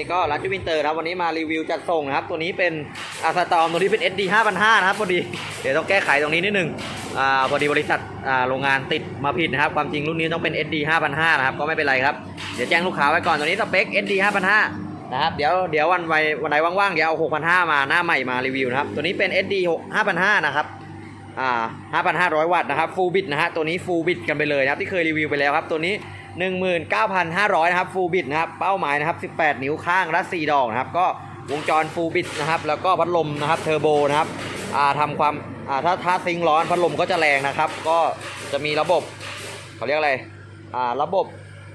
นี้ก็ร้านจูวินเตอร์นะครับวันนี้มารีวิวจัดส่งนะครับ ตัวนี้เป็นอาสตอมตัวนี้เป็น SD 5,500นะครับพอดีเดี๋ยวต้องแก้ไขตรงนี้นิดนึงอ่าพอดีบริษัทอ่าโรงงานติดมาผิดนะครับ ความจริงรุ่นนี้ต้องเป็น SD 5,500นะครับก็ไม่เป็นไรครับเดี๋ยวแจ้งลูกค้าไว้ก่อนตัวนี้สเปค SD 5,500นะครับเดี๋ยวเดี๋ยววันไววันไหนว่างๆเดี๋ยวเอา6,500มาหน้าใหม่มารีวิวนะครับตัวนี้เป็น SD 5,500นะครับอ่า5,500 วัตต์นะครับฟูลบิตนะฮะตัวนี้ฟูลบิตกันไปเลยนะครับที่เคยรีวิวไปแล้วครับตัวนี้ 19,500 นะครับฟูลบิตนะครับเป้าหมายนะครับ 18 นิ้วข้างละ4ดอกนะครับก็วงจรฟูลบิตนะครับแล้วก็พัดลมนะครับเทอร์โบนะครับทำความถ้าถ้าซิงร้อนพัดลมก็จะแรงนะครับ ก็จะมีระบบเขาเรียกอะไรระบบ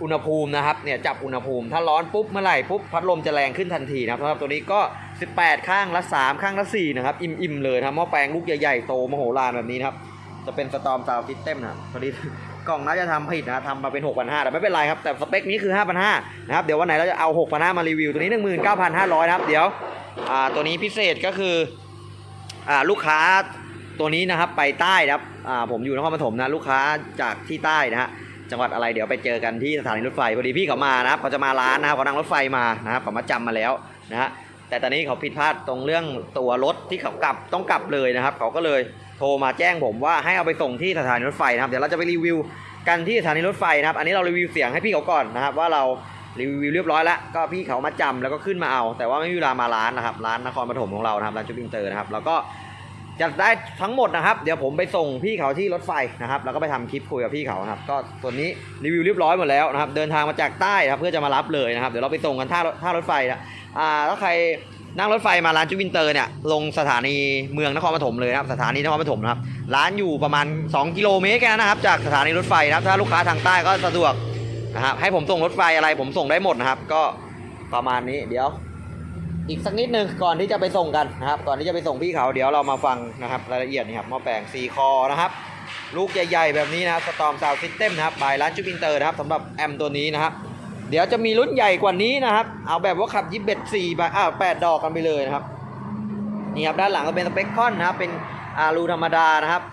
อุณหภูมินะครับเนี่ยจับอุณหภูมิถ้าร้อนปุ๊บเมื่อไหร่ปุ๊บพัดลมจะแรงขึ้นทันทีนะครับสำหรับตัวนี้ก็ 18 ข้างละ 3 ข้างละ4นะครับอิ่มๆเลยนะหม้อแปลงลูกใหญ่ๆโตมโหฬารแบบนี้นะครับจะเป็นสตอมซาวซิสเต็มนะครับพอดี กล่องน่าจะทำผิดนะทำมาเป็น 6,500แต่ไม่เป็นไรครับ แต่สเปคนี้คือ 5,500นะครับ เดี๋ยววันไหนเราจะเอา 6,500 มารีวิว ตัวนี้ 19,500 นะครับ เดี๋ยวตัวนี้พิเศษก็คืออลูกค้าตัวนี้นะครับไปใต้นะครับผมอยู่นครปฐมนะลูกค้าจากที่ใต้นะฮะจังหวัดอะไรเดี๋ยวไปเจอกันที่สถานีรถไฟพอดีพี่เขามานะครับเขาจะมาร้านนะครับเขานั่งรถไฟมานะครับเขามาจำมาแล้วนะฮะ แต่ตอนนี้เขาผิดพลาดตรงเรื่องตัวรถที่เขากลับต้องกลับเลยนะครับ เขาก็เลยโทรมาแจ้งผมว่าให้เอาไปส่งที่สถานีรถไฟนะครับ เดี๋ยวเราจะไปรีวิวกันที่สถานีรถไฟนะครับ อันนี้เรารีวิวเสียงให้พี่เขาก่อนนะครับ ว่าเรารีวิวเรียบร้อยแล้วก็พี่เขามาจำแล้วก็ขึ้นมาเอา แต่ว่าไม่มีเวลามาร้านนะครับ ร้านนครปฐมของเรานะครับร้านจูบิงเตอร์นะครับแล้วก็ จะได้ทั้งหมดนะครับ เดี๋ยวผมไปส่งพี่เขาที่รถไฟนะครับ แล้วก็ไปทำคลิปคุยกับพี่เขานะครับ ก็ส่วนนี้รีวิวเรียบร้อยหมดแล้วนะครับ เดินทางมาจากใต้ครับเพื่อจะมารับเลยนะครับ เดี๋ยวเราไปส่งกันท่าท่ารถไฟนะอ่าถ้าใครนั่งรถไฟมาร้านจูวินเตอร์เนี่ยลงสถานีเมืองนครปฐมเลยนะครับสถานีนครปฐมนะครับร้านอยู่ประมาณ 2 กิโลเมตรแค่นั้นนะครับ จากสถานีรถไฟนะครับ ถ้าลูกค้าทางใต้ก็สะดวกนะครับให้ผมส่งรถไฟอะไรผมส่งได้หมดนะครับ ก็ประมาณนี้เดี๋ยว อีกสักนิดนึงก่อนที่จะไปส่งกันนะครับ ก่อนที่จะไปส่งพี่เขาเดี๋ยวเรามาฟังนะครับรายละเอียดนี่ครับหม้อแปลงซีคอนะครับ ลูกใหญ่ๆ แบบนี้นะครับสตอมซาวซิสเต็มนะครับบายร้านจูบินเตอร์นะครับสำหรับแอมตัวนี้นะครับ เดี๋ยวจะมีรุ่นใหญ่กว่านี้นะครับ เอาแบบว่าขับยิบเบ็ดสี่บอ้าแปดดอกกันไปเลยนะครับนี่ครับด้านหลังก็เป็นสเปคคอนนะครับเป็นอารูธรรมดานะครับ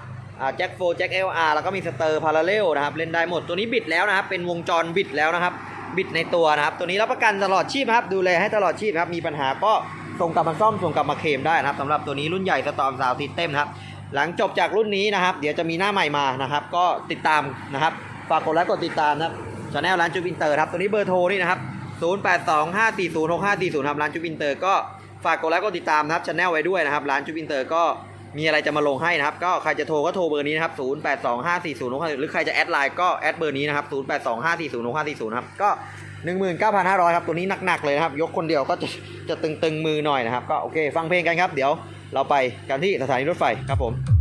แจ็คโฟแจ็คเอลอาร์แล้วก็มีสเตอร์พาราเรลนะครับเล่นได้หมดตัวนี้บิดแล้วนะครับเป็นวงจรบิดแล้วนะครับ บิดในตัวนะครับ ตัวนี้รับประกันตลอดชีพครับ ดูแลให้ตลอดชีพครับ มีปัญหาก็ส่งกลับมาซ่อมส่งกลับมาเคลมได้นะครับสำหรับตัวนี้รุ่นใหญ่สตอมซาวซิสเต็มครับ หลังจบจากรุ่นนี้นะครับ เดี๋ยวจะมีหน้าใหม่มานะครับ ก็ติดตามนะครับฝากกดไลค์กดติดตามนะครับช anel ร้านจูบินเตอร์ครับตัวนี้เบอร์โทรนี่นะครับ0825406540ครับร้านจูบินเตอร์ก็ฝากกดไลค์กดติดตามนะครับช anel ไว้ด้วยนะครับร้านจูบินเตอร์ก็ มีอะไรจะมาลงให้นะครับ ก็ใครจะโทรก็โทรเบอร์นี้นะครับ0825406540หรือใครจะแอดไลน์ก็แอดเบอร์นี้นะครับ0825406540ครับก็19,500ครับตัวนี้หนักๆเลยนะครับ ยกคนเดียวก็จะจะตึงๆมือหน่อยนะครับ ก็โอเค ฟังเพลงกันครับ เดี๋ยวเราไปกันที่สถานีรถไฟครับผม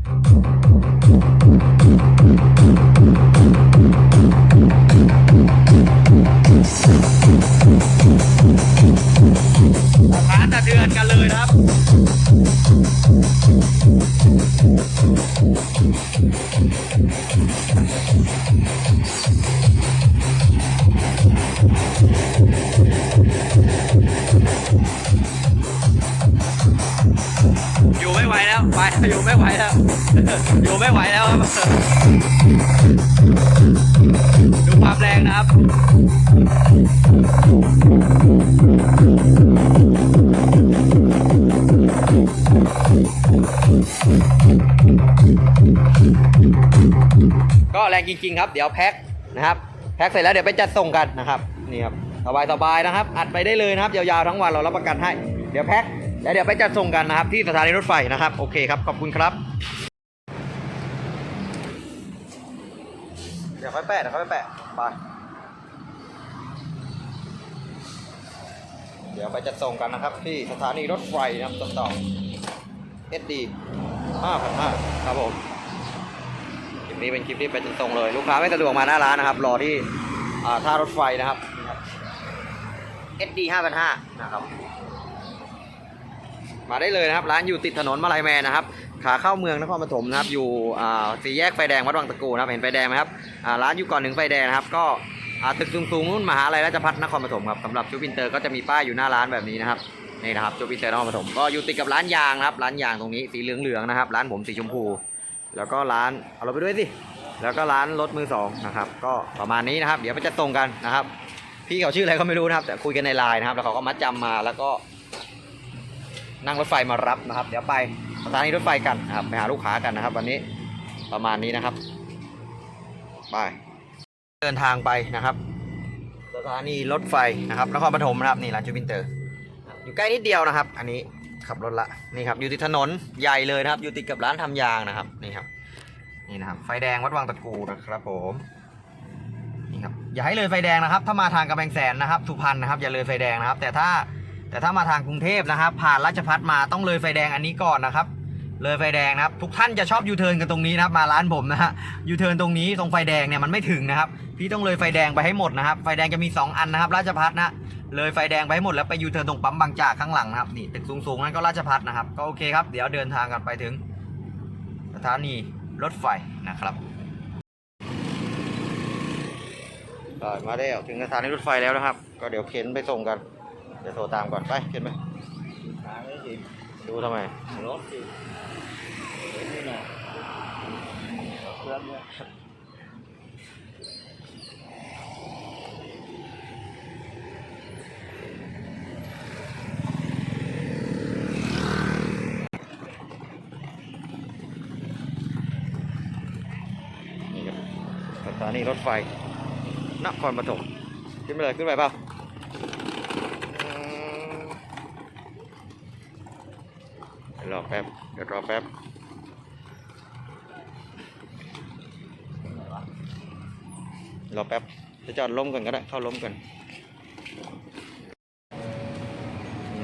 แล้ว ไปอยู่ไม่ไหวแล้ว อยู่ไม่ไหวแล้วครับดูความแรงนะครับก็แรงจริง ๆ ครับ เดี๋ยวแพ็คนะครับ แพ็คเสร็จแล้วเดี๋ยวไปจัดส่งกันนะครับ นี่ครับ สบายๆนะครับ อัดไปได้เลยนะครับ ยาวๆทั้งวันเรารับประกันให้ เดี๋ยวแพ็ค แล้วเดี๋ยวไปจัดส่งกันนะครับ ที่สถานีรถไฟนะครับ โอเคครับ ขอบคุณครับ เดี๋ยวค่อยแปะเดี๋ยวค่อยแปะไปเดี๋ยวไปจัดส่งกันนะครับ ที่สถานีรถไฟนะครับต้นต่อ SD 5,500ครับผมคลิปนี้เป็นคลิปที่ไปจัดส่งเลย ลูกค้าไม่สะดวกมาหน้าร้านนะครับ รอที่ท่ารถไฟนะครับนี่ครับ SD 5,500นะครับ มาได้เลยนะครับ ร้านอยู่ติดถนนมาลายแมนนะครับ ขาเข้าเมืองนครปฐมนะครับ อยู่สี่แยกไฟแดงวัดวังตะกูนะครับ เห็นไฟแดงไหมครับร้านอยู่ก่อนถึงไฟแดงนะครับ ก็ตึกสูงๆนู่นมหาลัยราชภัฏนครปฐมครับสำหรับจูบินเตอร์ก็จะมีป้ายอยู่หน้าร้านแบบนี้นะครับนี่นะครับจูบินเตอร์นครปฐมก็อยู่ติดกับร้านยางนะครับ ร้านยางตรงนี้สีเหลืองๆนะครับ ร้านผมสีชมพู แล้วก็ร้านเอาเราไปด้วยสิแล้วก็ร้านรถมือสองนะครับ ก็ประมาณนี้นะครับ เดี๋ยวไปจะตรงกันนะครับ พี่เขาชื่ออะไรก็ไม่รู้นะครับ แต่คุยกันในไลน์นะครับ แล้วเขาก็มัดจำมาแล้วก็ นั่งรถไฟมารับนะครับ เดี๋ยวไปสถานีรถไฟกันนะครับไปหาลูกค้ากันนะครับ วันนี้ประมาณนี้นะครับไปเดินทางไปนะครับ สถานีรถไฟนะครับนครปฐมนะครับนี่ร้านจูบินเตอร์ อยู่ใกล้นิดเดียวนะครับ อันนี้ขับรถละนี่ครับอยู่ติดถนนใหญ่เลยนะครับ อยู่ติดกับร้านทำยางนะครับนี่ครับนี่นะครับ ไฟแดงวัดวังตะกูนะครับผมนี่ครับอย่าให้เลยไฟแดงนะครับ ถ้ามาทางกำแพงแสนนะครับสุพรรณนะครับ อย่าเลยไฟแดงนะครับ แต่ถ้า แต่ถ้ามาทางกรุงเทพนะครับ ผ่านราชพัฒมาต้องเลยไฟแดงอันนี้ก่อนนะครับ เลยไฟแดงนะครับ ทุกท่านจะชอบยูเทิร์นกันตรงนี้นะครับ มาร้านผมนะฮะยูเทิร์นตรงนี้ตรงไฟแดงเนี่ยมันไม่ถึงนะครับ พี่ต้องเลยไฟแดงไปให้หมดนะครับ ไฟแดงจะมี 2 อันนะครับ ราชพัฒนะเลยไฟแดงไปให้หมดแล้วไปยูเทิร์นตรงปั๊มบางจากข้างหลังนะครับนี่ตึกสูงๆนั่นก็ราชพัฒนะครับ ก็โอเคครับเดี๋ยวเดินทางกันไปถึงสถานีรถไฟนะครับมาแล้วถึงสถานีรถไฟแล้วนะครับ ก็เดี๋ยวเข็นไปส่งกัน เดี๋ยวโทรตามก่อนไปเข็นไปดูทำไมรถสินี่นะเพื่อนเนี่ยนี่ครับสถานีรถไฟนครปฐมขึ้นไปเลยขึ้นไปเปล่าอืมเดี๋ยวรอ แป๊บ เดี๋ยวรอแป๊บรอแป๊บ จะจอดล้มกันก็ได้ เข้าล้มกัน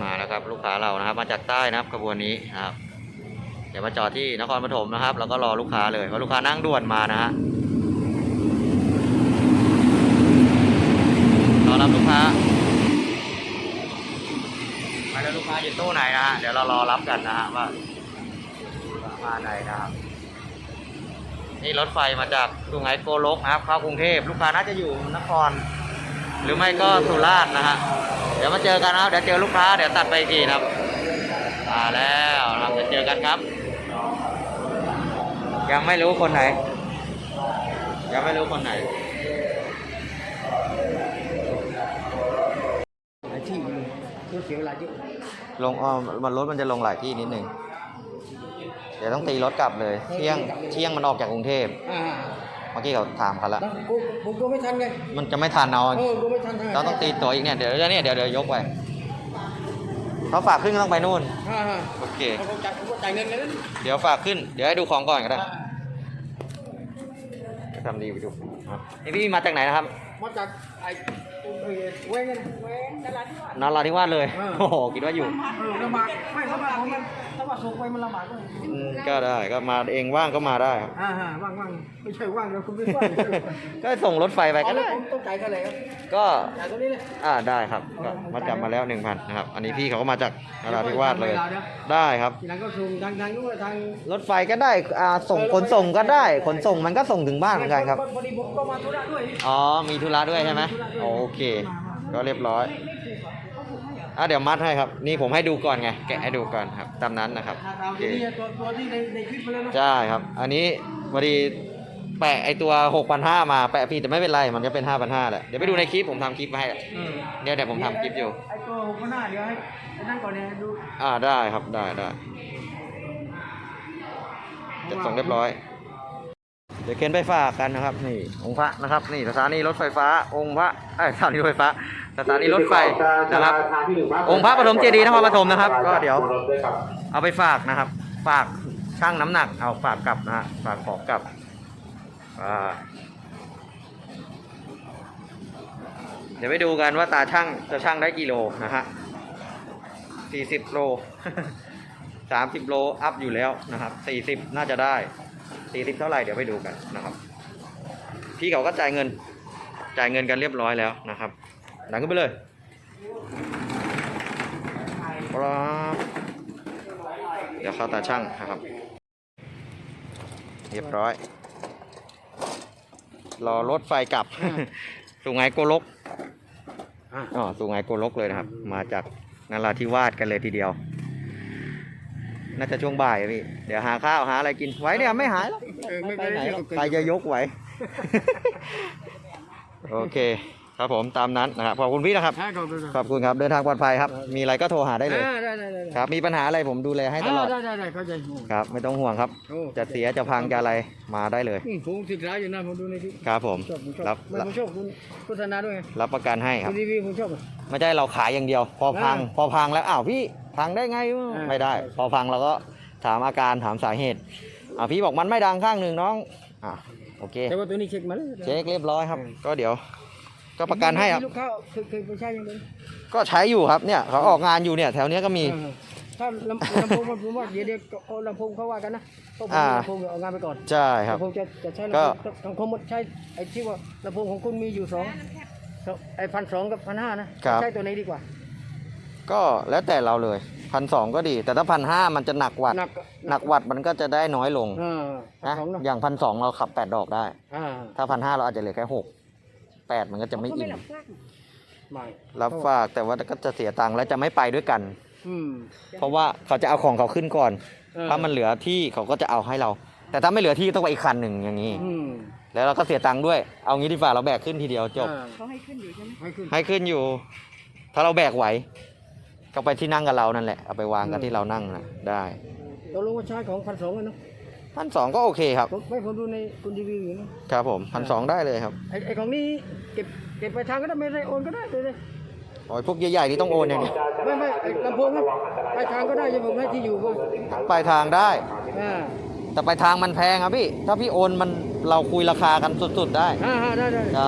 มาแล้วครับ ลูกค้าเรานะครับ มาจากใต้นะครับขบวนนี้นะครับ เดี๋ยวมาจอดที่นครปฐมนะครับ แล้วก็รอลูกค้าเลย เพราะลูกค้านั่งด่วนมานะฮะรอรับลูกค้ามาแล้วลูกค้าอยู่ตู้ไหนนะฮะ เดี๋ยวเรารอรับกันนะฮะว่ามาไหนนะครับ นี่รถไฟมาจากสุไหงโกลกนะครับเข้ากรุงเทพลูกค้าน่าจะอยู่นคร หรือไม่ก็สุราษฎร์นะฮะเดี๋ยวมาเจอกันนะครับเดี๋ยวเจอลูกค้าเดี๋ยวตัดไปอีกทีนะครับมาแล้วนะครับเดี๋ยวเจอกันครับ ยังไม่รู้คนไหน ยังไม่รู้คนไหนไอ้ที่รถเสียเวลาเยอะ ลงอ้อมมันรถมันจะลงหลายที่นิดหนึ่งเดี๋ยวต้องตีรถกลับเลย เที่ยงเที่ยงมันออกจากกรุงเทพอ่าเมื่อกี้เขาถามกันละแล้วกูกูกูไม่ทันไงมันจะไม่ทันเอาเออกูไม่ทันเราต้องตีตัวอีกเนี่ยเดี๋ยวเนี่ยเดี๋ยวเดี๋ยวยกไปเขาฝากขึ้นก็ต้องไปนู่นอ่าอ่าโอเคเขาก็จ่ายเขาก็จ่ายเงินเลยนะเดี๋ยวฝากขึ้นเดี๋ยวให้ดูของก่อนก็ได้อ่าจะทำดีไปดูครับนี่พี่มาจากไหนนะครับ มาจากไอ้ตัว เว้ยเงินเว้ยตลาที่ว่า นาราธิวาสเลย เออ โอ้โหคิดว่าอยู่เออลำบากไม่ลำบากของมันถ้าว่าส่งไปมันลำบากด้วยอืมก็ได้ก็มาเองว่างก็มาได้ครับอ่าฮะว่างว่างไม่ใช่ว่างแล้วคุณไม่ว่างก็ส่งรถไฟไปก็ก็ได้ผมต้องจ่ายเท่าไหร่ครับก็จ่ายตัวนี้เลย อ่าได้ครับก็มาจับมาแล้วหนึ่งพันนะครับ อันนี้พี่เขาก็มาจากนาราธิวาสเลย ได้ครับ ทีหลังก็ส่งทางทางนู้นทางรถไฟก็ได้อ่าส่งขนส่งก็ได้ขนส่งมันก็ส่งถึงบ้านเหมือนกันครับ พอดีผมก็มาธุระด้วย อ๋อ มีธุระด้วยใช่ไหม โอเคก็เรียบร้อยอะเดี๋ยวมัดให้ครับ นี่ผมให้ดูก่อนไง แกะให้ดูก่อนครับ ตามนั้นนะครับตามโอเคที่นี่ตัวตัวที่ในในคลิปไปเลยนะใช่ครับ อันนี้พอดีแปะไอตัว 6,500 มาแปะผิดแต่ไม่เป็นไร มันก็เป็น 5,500แหละเดี๋ยวไปดูในคลิปผมทำคลิปมาให้แหละเออเดี๋ยวเดี๋ยวผมทำคลิปอยู่ ไอตัวหกพันห้าเดี๋ยวให้ไอ้นั่นก่อนเนี่ยดูอ่าได้ครับได้ได้จัดส่งเรียบร้อย เดี๋ยวเข็นไปฝากกันนะครับ นี่องค์พระนะครับ นี่สถานีรถไฟฟ้า องค์พระเอ้ยสถานีรถไฟฟ้าสถานีรถไฟนะครับ องค์พระปฐมเจดีย์นครปฐมนะครับ ก็เดี๋ยวเอาไปฝากนะครับ ฝากช่างน้ำหนัก เอาฝากกลับนะฮะฝากของกลับอ่าเดี๋ยวไปดูกันว่าตาช่างจะช่างได้กี่โลนะฮะสี่สิบโลสามสิบโลอัพอยู่แล้วนะครับสี่สิบน่าจะได้ สี่สิบเท่าไหร่เดี๋ยวไปดูกันนะครับ พี่เขาก็จ่ายเงิน จ่ายเงินกันเรียบร้อยแล้วนะครับดังขึ้นไปเลยครับเดี๋ยวเข้าตาช่างนะครับ เรียบร้อย รอรถไฟกลับ สุไหงโกลกอะอ๋อสุไหงโกลกเลยนะครับ มาจากนาราธิวาสกันเลยทีเดียว น่าจะช่วงบ่ายอะพี่ เดี๋ยวหาข้าวหาอะไรกินไว้เนี่ยไม่หายหรอกเออไม่ไปเป็นไหนไรหรอกใครจะยกไหว โอเค ครับผมตามนั้นนะครับขอบคุณพี่นะครับอ่าขอบคุณขอบคุณครับเดินทางปลอดภัยครับ มีอะไรก็โทรหาได้เลย อ่าได้ได้ได้ได้ครับ มีปัญหาอะไรผมดูแลให้ตลอดาได้ได้ได้เข้าใจโอ้ครับ ไม่ต้องห่วงครับ โอ้จะเสียจะพังจะอะไรมาได้เลย อืมผมศึกษาอยู่นะผมดูในที่ครับผมชอบผมชอบรับไม่ผมชอบคุณโฆษณาด้วยไงรับประกันให้คคุรับ ณรีวิวผมชอบอะไม่ใช่เราขายอย่างเดียว พอพัง อ่า พอพังแล้วอ้าวพี่ พังได้ไงอ่าไม่ได้ พอพังเราก็ถามอาการถามสาเหตุอ่าพี่บอกมันไม่ดังข้างหนึ่งน้องอ่าโอเคแต่ว่าตัวนี้เช็คมาแล้วเช็คเรียบร้อยครับ ก็เดี๋ยว ก็ประกันให้ครับมีลูกค้าเคยเคยไปใช้ยังไงก็ใช้อยู่ครับเนี่ยเขาออกงานอยู่เนี่ยแถวเนี้ยก็มีเออถ้าลำลำโพงมันผมว่าเดี๋ยวเดี๋ยวเอาลำโพงเขาว่ากันนะเพราะผมอ่ามีลำโพงเดี๋ยวเอางานไปก่อนใช่ครับลำโพงจะจะใช้ก็ลำโพงลำโพงหมดใช้ไอ้ที่ว่าลำโพงของคุณมีอยู่สองสองไอ้พันสองกับพันห้านะครับใช้ตัวไหนดีกว่า ก็แล้วแต่เราเลยพันสองก็ดี แต่ถ้าพันห้ามันจะหนักวัดหนักหนักวัดมันก็จะได้น้อยลงอ่าพันนะสองเนาะอย่างพันสองเราขับแปดดอกได้ อ่าถ้าพันห้าเราอาจจะเหลือแค่หกแปดมันก็จะไม่อิ่มไม่รับฝากแต่ว่าก็จะเสียตังค์และจะไม่ไปด้วยกัน อืมเพราะว่าเขาจะเอาของเขาขึ้นก่อน เออถ้ามันเหลือที่เขาก็จะเอาให้เรา แต่ถ้าไม่เหลือที่ต้องไปอีกคันหนึ่งอย่างนี้ อืมแล้วเราก็เสียตังค์ด้วย เอางี้ดีกว่าเราแบกขึ้นทีเดียวจบ อ่าเขาให้ขึ้นอยู่ใช่ไหมให้ขึ้นให้ขึ้นอยู่ ถ้าเราแบกไหว ก็ไปที่นั่งกับเรานั่นแหละเอาไปวางกันที่เรานั่งนะได้ตกลงว่าใช้ของพันสองเลยเนาะพันสองก็โอเคครับผมไม่ผมดูในคุณรีวิวอยู่นะครับผมพันสองได้เลยครับไอ้ไอ้ของนี้เก็บเก็บไปทางก็ได้ไม่ได้โอนก็ได้เลยเลยโอ้ยพวกใหญ่ๆนี่ต้องโอนอย่างนี้ไม่ไม่ไอ้ลำโพงนะไปทางก็ได้จะผมให้ที่อยู่ก็ปลายทางได้อ่าแต่ปลายทางมันแพงครับพี่ ถ้าพี่โอนมันเราคุยราคากันสุดๆได้อ่าอ่าได้ได้ได้